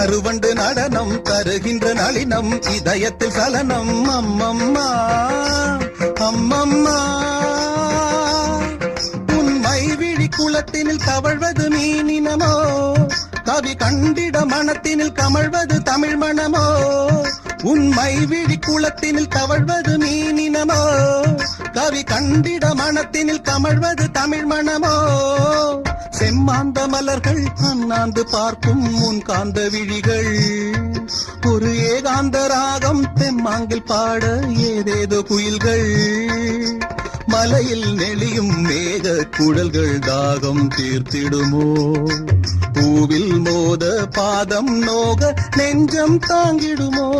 கருவண்டு நடனம் தருகின்ற நளினம் இதயத்தில் சலனம். அம்மம்மா அம்மம்மா. உண்மை விழி குளத்தினில் தவழ்வது மீனினமோ? கவி கண்டிட மனத்தினில் கமழ்வது தமிழ் மனமோ? உண்மை விழி குளத்தினில் தவழ்வது மீனினமோ? கவி கண்டிட மனத்தினில் கமழ்வது தமிழ் மனமோ? செம்மாந்த மலர்கள் அண்ணாந்து பார்க்கும் முன் காந்த விழிகள். ஒரு ஏகாந்த ராகம் தெம்மாங்கில் பாட ஏதேதோ குயில்கள். மலையில் நெளியும் மேக குடல்கள் தாகம் தீர்த்திடுமோ? பூவில் மோத பாதம் நோக நெஞ்சம் தாங்கிடுமோ?